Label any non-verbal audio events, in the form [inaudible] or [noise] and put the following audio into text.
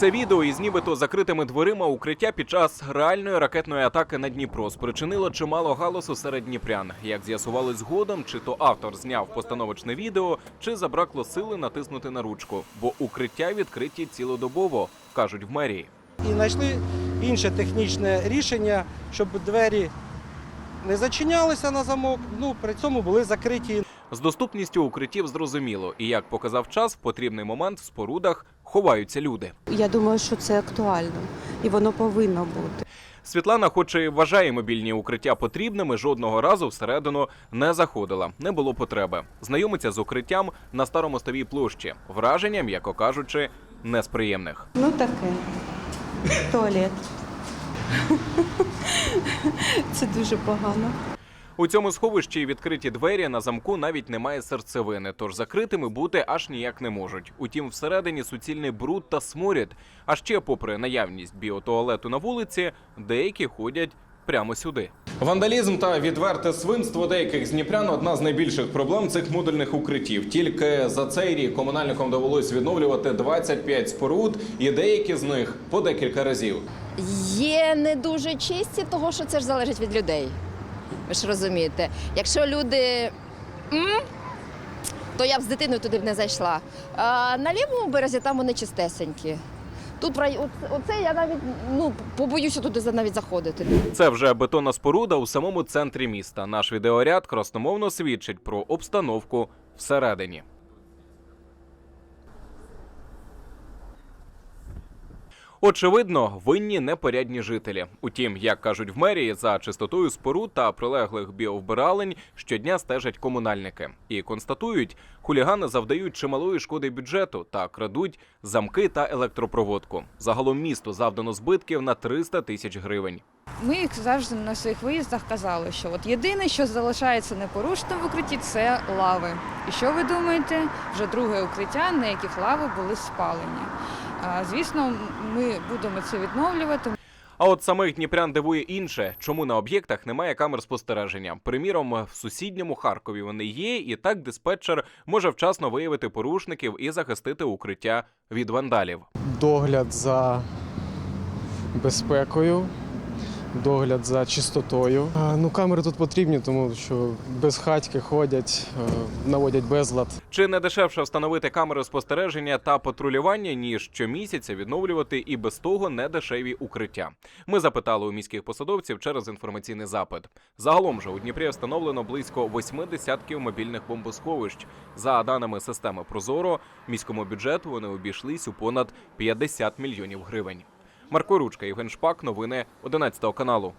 Це відео із нібито закритими дверима укриття під час реальної ракетної атаки на Дніпро спричинило чимало галасу серед дніпрян. Як з'ясували згодом, чи то автор зняв постановочне відео, чи забракло сили натиснути на ручку, бо укриття відкриті цілодобово, кажуть в мерії. і знайшли інше технічне рішення, щоб двері не зачинялися на замок, ну при цьому були закриті. З доступністю укриттів зрозуміло, і як показав час, в потрібний момент в спорудах ховаються люди. Я думаю, що це актуально і воно повинно бути. Світлана, хоч і вважає мобільні укриття потрібними, жодного разу всередину не заходила. Не було потреби. Знайомиться з укриттям на старомостовій площі. Враження, м'яко кажучи, не з приємних. Ну таке. Туалет. [laughs] Це дуже погано. У цьому сховищі відкриті двері на замку навіть немає серцевини, тож закритими бути аж ніяк не можуть. Утім, всередині суцільний бруд та сморід. А ще, попри наявність біотуалету на вулиці, деякі ходять прямо сюди. Вандалізм та відверте свинство деяких з дніпрян одна з найбільших проблем цих модульних укриттів. Тільки за цей рік комунальникам довелось відновлювати 25 споруд, і деякі з них по декілька разів. Є не дуже чисті, того що це ж залежить від людей. Ви ж розумієте. Якщо люди. То я б з дитиною туди б не зайшла. А на лівому березі там вони чистесенькі. Тут рай- оце- я навіть ну, побоюся туди навіть заходити. Це вже бетонна споруда у самому центрі міста. Наш відеоряд красномовно свідчить про обстановку всередині. Очевидно, винні непорядні жителі. Утім, як кажуть в мерії, за чистотою споруд та прилеглих біовбиралень щодня стежать комунальники і констатують, хулігани завдають чималої шкоди бюджету та крадуть замки та електропроводку. Загалом місту завдано збитків на 300 тисяч гривень. Ми їх завжди на своїх виїздах казали, що от єдине, що залишається непорушним в укритті, це лави. І що ви думаєте? Вже друге укриття, на яких лави були спалені. А, Звісно, ми будемо це відновлювати. А от самих дніпрян дивує інше, чому на об'єктах немає камер спостереження. Приміром, в сусідньому Харкові вони є, і так диспетчер може вчасно виявити порушників і захистити укриття від вандалів. догляд за безпекою, догляд за чистотою. Ну, камери тут потрібні, тому що безхатьки ходять, е, наводять безлад. Чи не дешевше встановити камери спостереження та патрулювання, ніж щомісяця відновлювати і без того недешеві укриття? Ми запитали у міських посадовців через інформаційний запит. Загалом же у Дніпрі встановлено близько восьми десятків мобільних бомбосховищ. За даними системи Прозоро, міському бюджету вони обійшлись у понад 50 мільйонів гривень. Марко Ручка, Євген Шпак, новини 11 каналу.